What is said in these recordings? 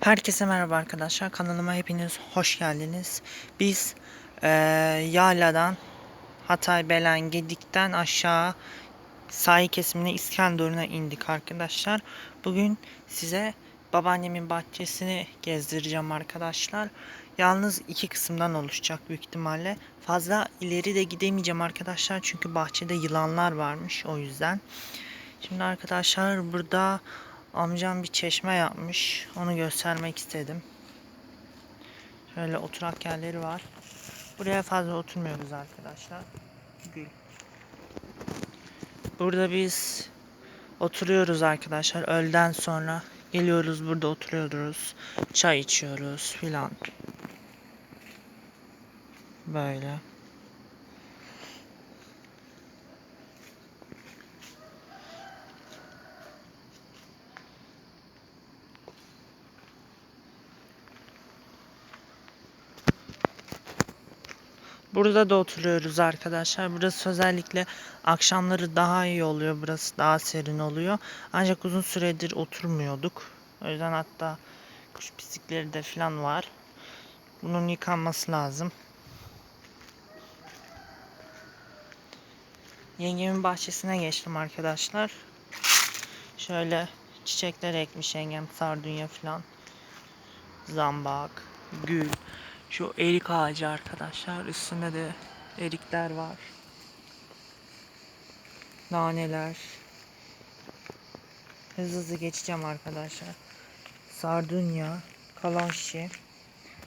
Herkese merhaba arkadaşlar. Kanalıma hepiniz hoş geldiniz. Biz eee Yala'dan Hatay Belen Gedik'ten aşağı sahil kesimine İskenderun'a indik arkadaşlar. Bugün size babaannemin bahçesini gezdireceğim arkadaşlar. Yalnız iki kısımdan oluşacak büyük ihtimalle. Fazla ileri de gidemeyeceğim arkadaşlar. Çünkü bahçede yılanlar varmış o yüzden. Şimdi arkadaşlar burada amcam bir çeşme yapmış. Onu göstermek istedim. Şöyle oturak yerleri var. Buraya fazla oturmuyoruz arkadaşlar. Gül. Burada biz oturuyoruz arkadaşlar. Öğleden sonra geliyoruz burada oturuyoruz. Çay içiyoruz filan. Böyle. Burada da oturuyoruz arkadaşlar. Burası özellikle akşamları daha iyi oluyor. Burası daha serin oluyor. Ancak uzun süredir oturmuyorduk. O yüzden hatta kuş pislikleri de falan var. Bunun yıkanması lazım. Yengemin bahçesine geçtim arkadaşlar. Şöyle çiçekler ekmiş yengem. Sardunya falan. Zambak, gül. Şu erik ağacı arkadaşlar. Üstünde de erikler var. Naneler. Hızlı hızlı geçeceğim arkadaşlar. Sardunya, kalanşi.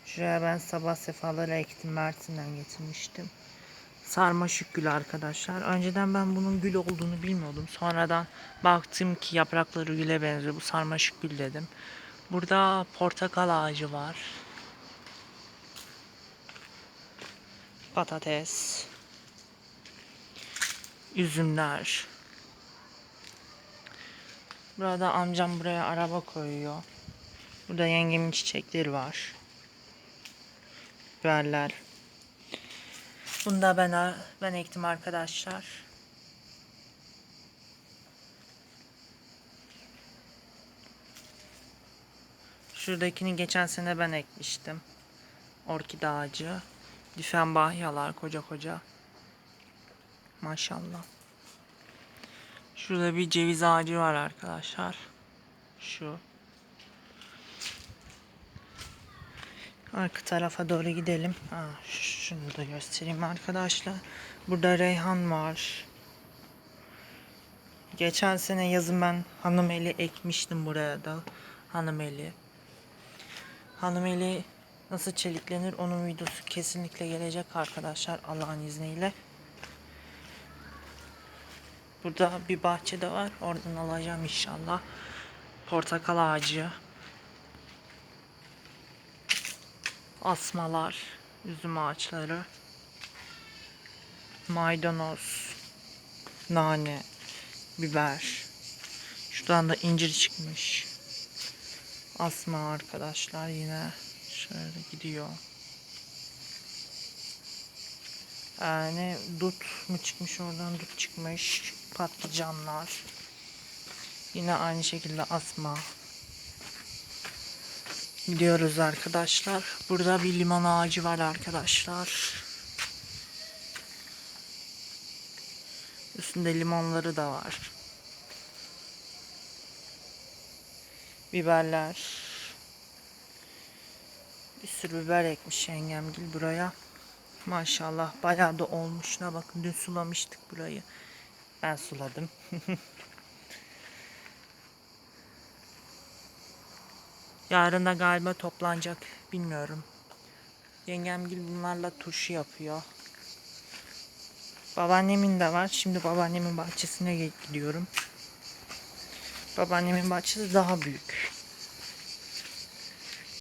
Şuraya ben sabah sefaları ektim. Mersin'den getirmiştim. Sarmaşık gül arkadaşlar. Önceden ben bunun gül olduğunu bilmiyordum. Sonradan baktım ki yaprakları güle benziyor. Bu sarmaşık gül dedim. Burada portakal ağacı var. Patates. Üzümler. Burada amcam buraya araba koyuyor. Burada yengemin çiçekleri var. Biberler. Bunu da ben ben ektim arkadaşlar. Şuradakini geçen sene ben ekmiştim. Orkide ağacı. Difen bahyalar koca koca. Maşallah. Şurada bir ceviz ağacı var arkadaşlar. Şu. Arka tarafa doğru gidelim. Ha, şunu da göstereyim arkadaşlar. Burada reyhan var. Geçen sene yazın ben hanımeli ekmiştim buraya da. Hanımeli. Hanımeli nasıl çeliklenir onun videosu kesinlikle gelecek arkadaşlar Allah'ın izniyle. Burada bir bahçe de var. Oradan alacağım inşallah. Portakal ağacı. Asmalar. Üzüm ağaçları. Maydanoz. Nane. Biber. Şuradan da incir çıkmış. Asma arkadaşlar yine şöyle gidiyor. Yani dut mu çıkmış oradan dut çıkmış. Patlıcanlar. Yine aynı şekilde asma. Gidiyoruz arkadaşlar. Burada bir limon ağacı var arkadaşlar. Üstünde limonları da var. Biberler. Bir sürü biber ekmiş yengemgil buraya. Maşallah bayağı da olmuş. Ne bakın dün sulamıştık burayı. Ben suladım. Yarın da galiba toplanacak. Bilmiyorum. Yengemgil bunlarla turşu yapıyor. Babaannemin de var. Şimdi babaannemin bahçesine gidiyorum. Babaannemin bahçesi daha büyük.